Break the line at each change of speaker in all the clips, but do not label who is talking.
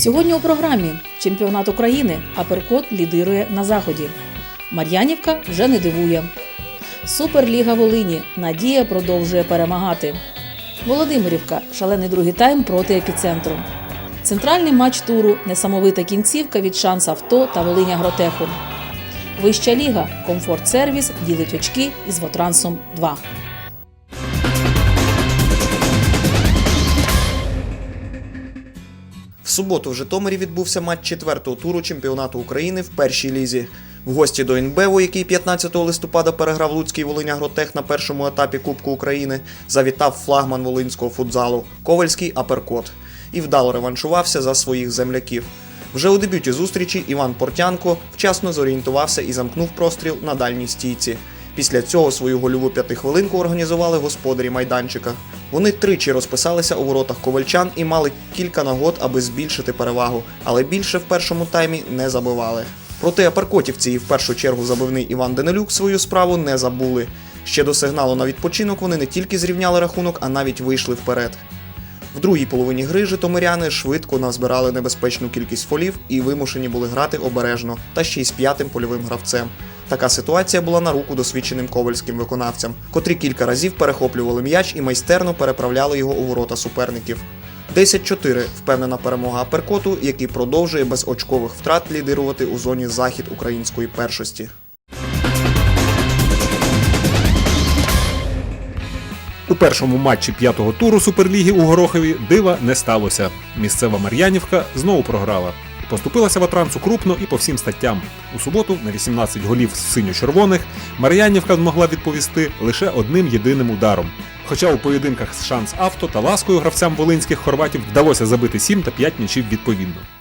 Сьогодні у програмі Чемпіонат України Аперкот лідирує на заході. Мар'янівка вже не дивує. Суперліга Волині. Надія продовжує перемагати. Володимирівка. Шалений другий тайм проти епіцентру. Центральний матч туру несамовита кінцівка від шанс авто та Волиня Гротеху. Вища ліга. Комфорт сервіс ділить очки із Вотрансом 2.
В суботу в Житомирі відбувся матч четвертого туру чемпіонату України в першій лізі. В гості до Інбеву, який 15 листопада переграв Луцький Волиня Гротех на першому етапі Кубку України, завітав флагман волинського футзалу Ковальський Аперкот і вдало реваншувався за своїх земляків. Вже у дебюті зустрічі Іван Портянко вчасно зорієнтувався і замкнув простріл на дальній стійці. Після цього свою гольову п'ятихвилинку організували господарі майданчика. Вони тричі розписалися у воротах ковальчан і мали кілька нагод, аби збільшити перевагу, але більше в першому таймі не забивали. Проте апаркотівці і в першу чергу забивний Іван Денилюк свою справу не забули. Ще до сигналу на відпочинок вони не тільки зрівняли рахунок, а навіть вийшли вперед. В другій половині гри житомиряни швидко назбирали небезпечну кількість фолів і вимушені були грати обережно та ще й з п'ятим польовим гравцем. Така ситуація була на руку досвідченим ковальським виконавцям, котрі кілька разів перехоплювали м'яч і майстерно переправляли його у ворота суперників. 10-4 впевнена перемога Аперкоту, який продовжує без очкових втрат лідирувати у зоні захід української першості.
У першому матчі п'ятого туру Суперліги у Горохові дива не сталося. Місцева Мар'янівка знову програла. Поступилася Ватрансу крупно і по всім статтям. У суботу на 18 голів з синьо-червоних Мар'янівка змогла відповісти лише одним єдиним ударом. Хоча у поєдинках з шанс авто та ласкою гравцям волинських хорватів вдалося забити 7 та 5 м'ячів відповідно.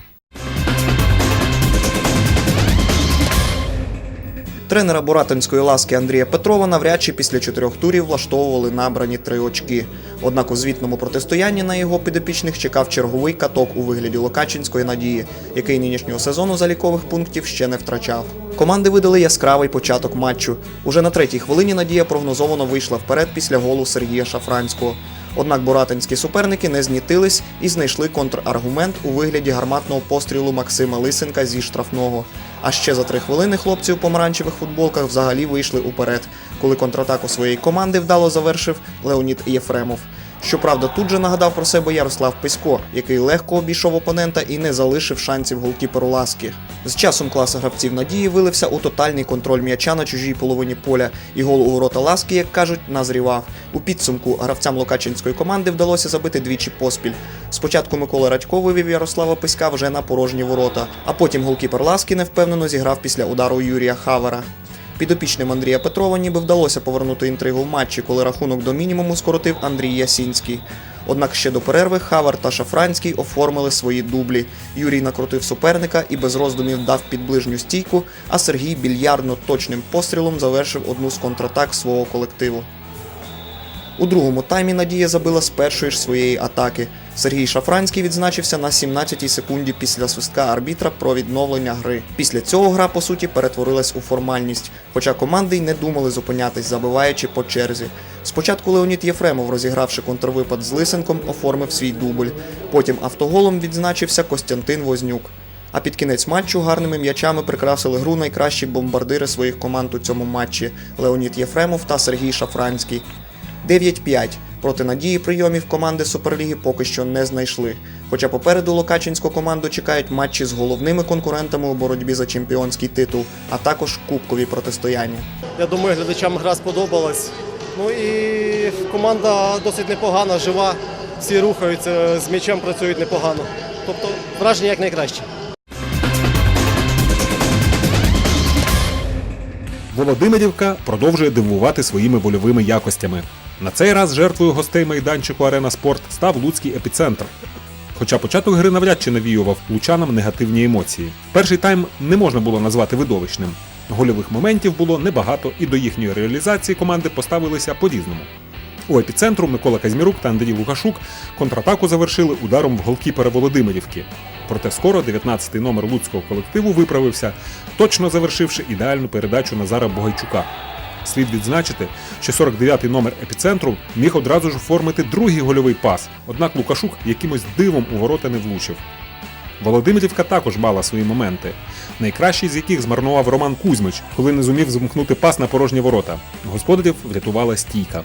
Тренера Боратинської ласки Андрія Петрова навряд чи після чотирьох турів влаштовували набрані три очки. Однак у звітному протистоянні на його підопічних чекав черговий каток у вигляді Локачинської надії, який нинішнього сезону залікових пунктів ще не втрачав. Команди видали яскравий початок матчу. Уже на третій хвилині Надія прогнозовано вийшла вперед після голу Сергія Шафранського. Однак боратинські суперники не знітились і знайшли контраргумент у вигляді гарматного пострілу Максима Лисенка зі штрафного. А ще за три хвилини хлопці у помаранчевих футболках взагалі вийшли уперед, коли контратаку своєї команди вдало завершив Леонід Єфремов. Щоправда, тут же нагадав про себе Ярослав Писько, який легко обійшов опонента і не залишив шансів голкіперу Ласки. З часом клас гравців надії вилився у тотальний контроль м'яча на чужій половині поля, і гол у ворота Ласки, як кажуть, назрівав. У підсумку гравцям Локачинської команди вдалося забити двічі поспіль. Спочатку Микола Радько вивів Ярослава Писька вже на порожні ворота, а потім голкіпер Ласки невпевнено зіграв після удару Юрія Хавера. Підопічним Андрія Петрова ніби вдалося повернути інтригу в матчі, коли рахунок до мінімуму скоротив Андрій Ясінський. Однак ще до перерви Хавер та Шафранський оформили свої дублі. Юрій накрутив суперника і без роздумів дав під ближню стійку, а Сергій більярдно точним пострілом завершив одну з контратак свого колективу. У другому таймі Надія забила з першої ж своєї атаки. Сергій Шафранський відзначився на 17-й секунді після свистка арбітра про відновлення гри. Після цього гра по суті перетворилась у формальність, хоча команди й не думали зупинятись, забиваючи по черзі. Спочатку Леонід Єфремов, розігравши контрвипад з Лисенком, оформив свій дубль. Потім автоголом відзначився Костянтин Вознюк. А під кінець матчу гарними м'ячами прикрасили гру найкращі бомбардири своїх команд у цьому матчі Леонід Єфремов та Сергій Шафранський. 9-5. Проти надії прийомів команди Суперліги поки що не знайшли. Хоча попереду Локачинську команду чекають матчі з головними конкурентами у боротьбі за чемпіонський титул, а також кубкові протистояння.
Я думаю, глядачам гра сподобалась. Ну і команда досить непогана, жива. Всі рухаються, з м'ячем працюють непогано. Тобто враження як найкраще.
Володимирівка продовжує дивувати своїми вольовими якостями. На цей раз жертвою гостей майданчику Арена Спорт став Луцький епіцентр. Хоча початок гри навряд чи навіював лучанам негативні емоції. Перший тайм не можна було назвати видовищним. Гольових моментів було небагато, і до їхньої реалізації команди поставилися по-різному. У епіцентру Микола Казмірук та Андрій Лукашук контратаку завершили ударом в голкіпера Володимирівки. Проте скоро 19-й номер луцького колективу виправився, точно завершивши ідеальну передачу Назара Богайчука. Слід відзначити, що 49-й номер епіцентру міг одразу ж оформити другий гольовий пас, однак Лукашук якимось дивом у ворота не влучив. Володимирівка також мала свої моменти, найкращий з яких змарнував Роман Кузьмич, коли не зумів змкнути пас на порожні ворота. Господарів врятувала стійка.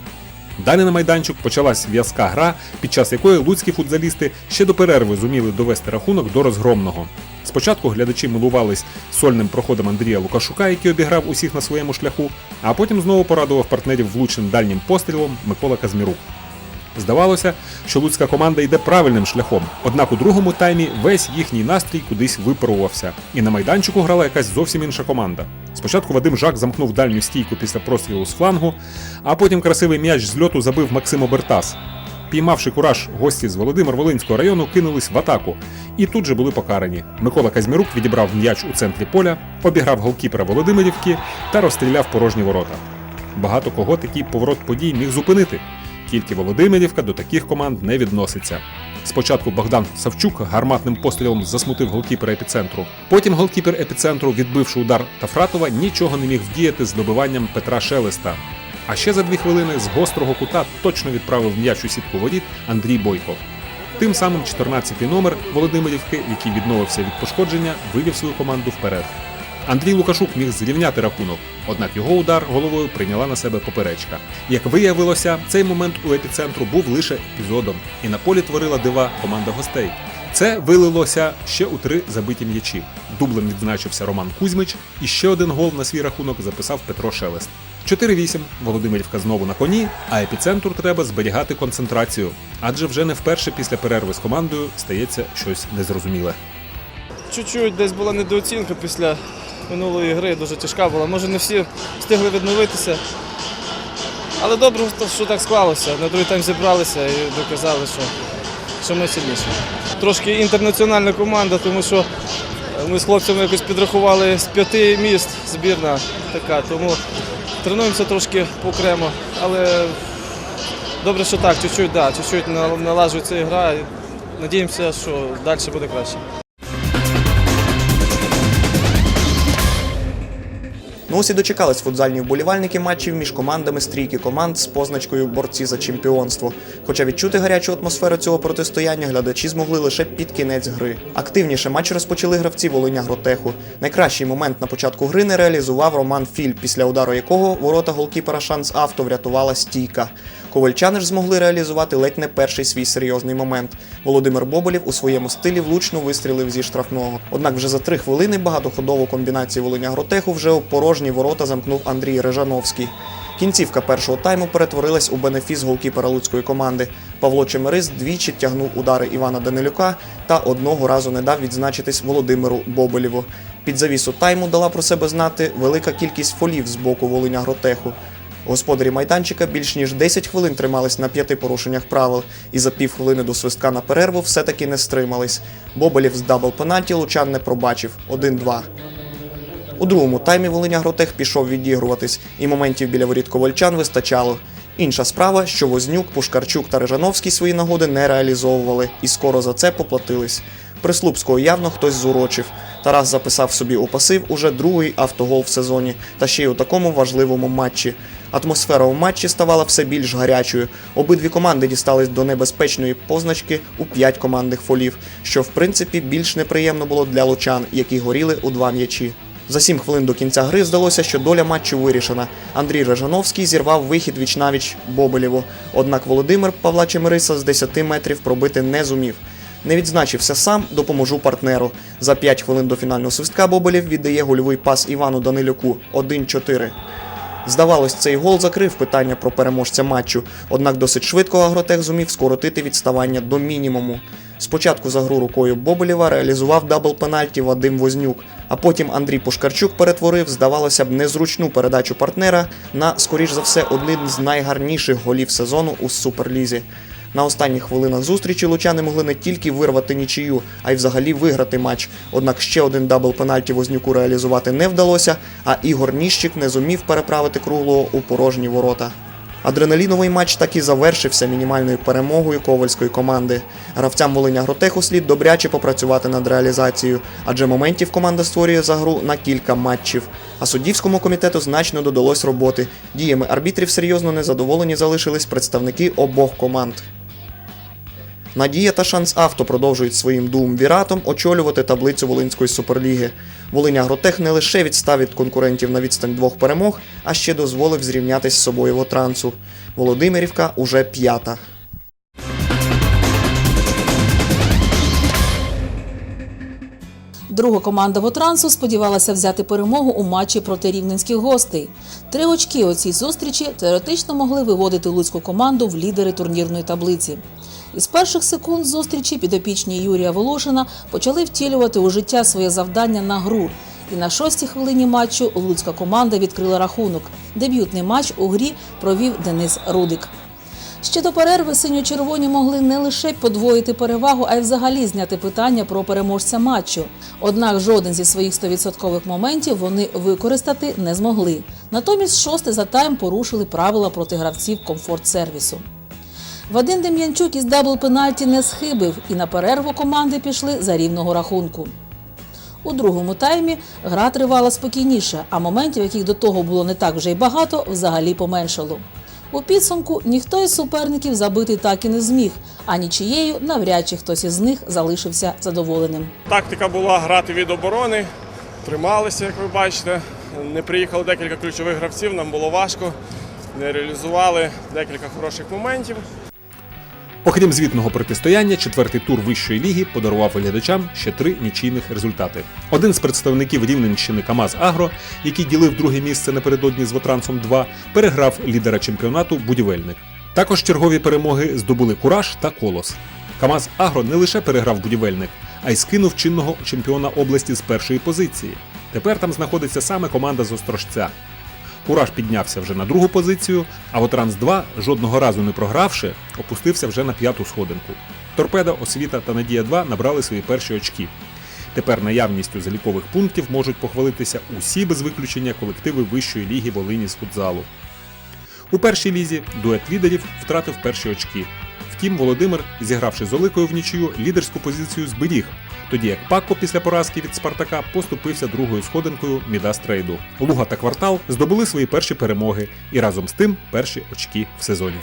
Далі на майданчик почалась в'язка гра, під час якої луцькі футзалісти ще до перерви зуміли довести рахунок до розгромного. Спочатку глядачі милувались сольним проходом Андрія Лукашука, який обіграв усіх на своєму шляху, а потім знову порадував партнерів влучним дальнім пострілом Микола Казмірук. Здавалося, що луцька команда йде правильним шляхом, однак у другому таймі весь їхній настрій кудись випарувався, і на майданчику грала якась зовсім інша команда. Спочатку Вадим Жак замкнув дальню стійку після прострілу з флангу, а потім красивий м'яч з льоту забив Максим Обертас. Піймавши кураж, гості з Володимир Волинського району кинулись в атаку і тут же були покарані. Микола Казмірук відібрав м'яч у центрі поля, обіграв голкіпера Володимирівки та розстріляв порожні ворота. Багато кого такий поворот подій міг зупинити. Тільки Володимирівка до таких команд не відноситься. Спочатку Богдан Савчук гарматним пострілом засмутив голкіпера епіцентру. Потім голкіпер епіцентру, відбивши удар Тафратова, нічого не міг вдіяти з добиванням Петра Шелеста. А ще за дві хвилини з гострого кута точно відправив м'яч у сітку воріт Андрій Бойко. Тим самим 14-й номер Володимирівки, який відновився від пошкодження, вивів свою команду вперед. Андрій Лукашук міг зрівняти рахунок, однак його удар головою прийняла на себе поперечка. Як виявилося, цей момент у епіцентру був лише епізодом, і на полі творила дива команда гостей. Це вилилося ще у три забиті м'ячі. Дублем відзначився Роман Кузьмич, і ще один гол на свій рахунок записав Петро Шелест. 4-8. Володимирівка знову на коні, а епіцентру треба зберігати концентрацію, адже вже не вперше після перерви з командою стається щось незрозуміле.
Чуть-чуть десь була недооцінка після минулої гри, дуже тяжка була. Може не всі встигли відновитися. Але добре, що так склалося. На другий тайм зібралися і доказали, що, що ми сильніші. Трошки інтернаціональна команда, тому що ми з хлопцями якось підрахували з п'яти міст збірна така, тому тренуємося трошки окремо. Але добре, що так, чуть-чуть, да, чуть-чуть налажується гра. Надіємося, що далі буде краще.
Ну ось і дочекались футзальні вболівальники матчів між командами стрійки команд з позначкою борці за чемпіонство. Хоча відчути гарячу атмосферу цього протистояння глядачі змогли лише під кінець гри. Активніше матч розпочали гравці Волиня Гротеху. Найкращий момент на початку гри не реалізував Роман Філь, після удару якого ворота голкіпера шанс авто врятувала стійка. Ковальчани ж змогли реалізувати ледь не перший свій серйозний момент. Володимир Боболів у своєму стилі влучно вистрілив зі штрафного. Однак вже за три хвилини багатоходову комбінацію Волиня Гротеху вже у порожні ворота замкнув Андрій Режановський. Кінцівка першого тайму перетворилась у бенефіс голкіпера луцької команди. Павло Чемерис двічі тягнув удари Івана Данилюка та одного разу не дав відзначитись Володимиру Боболєву. Під завісу тайму дала про себе знати велика кількість фолів з боку Волиня Гротеху. Господарі майданчика більш ніж 10 хвилин тримались на п'яти порушеннях правил і за півхвилини до свистка на перерву все-таки не стримались. Боболєв з дабл пенальті лучан не пробачив 1-2. У другому таймі Волиня Гротех пішов відігруватись, і моментів біля воріт ковальчан вистачало. Інша справа, що Вознюк, Пушкарчук та Режановський свої нагоди не реалізовували і скоро за це поплатились. Прислупського явно хтось зурочив. Тарас записав собі у пасив уже другий автогол в сезоні, та ще й у такому важливому матчі. Атмосфера у матчі ставала все більш гарячою. Обидві команди дістались до небезпечної позначки у 5 командних фолів, що в принципі більш неприємно було для лучан, які горіли у два м'ячі. За сім хвилин до кінця гри здалося, що доля матчу вирішена. Андрій Режановський зірвав вихід вічнавіч Бобелєву. Однак Володимир Павла Чемириса з 10 метрів пробити не зумів. Не відзначився сам, допоможу партнеру. За 5 хвилин до фінального свистка Бобелєв віддає гольовий пас Івану Данилюку 1-4. Здавалось, цей гол закрив питання про переможця матчу, однак досить швидко Агротех зумів скоротити відставання до мінімуму. Спочатку за гру рукою Боболєва реалізував дабл пенальті Вадим Вознюк, а потім Андрій Пушкарчук перетворив, здавалося б, незручну передачу партнера на, скоріш за все, один з найгарніших голів сезону у Суперлізі. На останніх хвилинах зустрічі лучани могли не тільки вирвати нічию, а й взагалі виграти матч. Однак ще один дабл пенальті Вознюку реалізувати не вдалося, а Ігор Ніщик не зумів переправити круглого у порожні ворота. Адреналіновий матч так і завершився мінімальною перемогою ковальської команди. Гравцям Волиня Гротеху слід добряче попрацювати над реалізацією, адже моментів команда створює за гру на кілька матчів. А суддівському комітету значно додалось роботи. Діями арбітрів серйозно незадоволені залишились представники обох команд. Надія та шанс авто продовжують своїм дуумвіратом очолювати таблицю Волинської суперліги. Волинь Агротех не лише відстав від конкурентів на відстань двох перемог, а ще дозволив зрівнятись з собою Вотрансу. Володимирівка уже п'ята.
Друга команда Вотрансу сподівалася взяти перемогу у матчі проти рівненських гостей. Три очки у цій зустрічі теоретично могли виводити луцьку команду в лідери турнірної таблиці. Із перших секунд зустрічі підопічні Юрія Волошина почали втілювати у життя своє завдання на гру. І на шостій хвилині матчу луцька команда відкрила рахунок. Дебютний матч у грі провів Денис Рудик. Ще до перерви синьо-червоні могли не лише подвоїти перевагу, а й взагалі зняти питання про переможця матчу. Однак жоден зі своїх 100% моментів вони використати не змогли. Натомість шостий за тайм порушили правила проти гравців комфорт-сервісу. Вадим Дем'янчук із дабл пенальті не схибив, і на перерву команди пішли за рівного рахунку. У другому таймі гра тривала спокійніше, а моментів, яких до того було не так вже й багато, взагалі поменшало. У підсумку ніхто із суперників забити так і не зміг, а нічією навряд чи хтось із них залишився задоволеним.
Тактика була грати від оборони, трималися, як ви бачите. Не приїхало декілька ключових гравців, нам було важко. Не реалізували декілька хороших моментів.
Окрім звітного протистояння, четвертий тур вищої ліги подарував глядачам ще три нічийних результати. Один з представників Рівненщини КАМАЗ Агро, який ділив друге місце напередодні з Вотрансом 2, переграв лідера чемпіонату Будівельник. Також чергові перемоги здобули Кураж та Колос. КАМАЗ Агро не лише переграв будівельник, а й скинув чинного чемпіона області з першої позиції. Тепер там знаходиться саме команда з Острожця. Кураж піднявся вже на другу позицію, а Вотранс 2, жодного разу не програвши, опустився вже на п'яту сходинку. Торпеда, освіта та Надія 2 набрали свої перші очки. Тепер наявністю залікових пунктів можуть похвалитися усі без виключення колективи вищої ліги Волині з футзалу. У першій лізі дует лідерів втратив перші очки. Втім, Володимир, зігравши з Оликою в нічию, лідерську позицію зберіг, тоді як Пакко після поразки від Спартака поступився другою сходинкою Мідастрейду. Луга та квартал здобули свої перші перемоги і разом з тим перші очки в сезоні.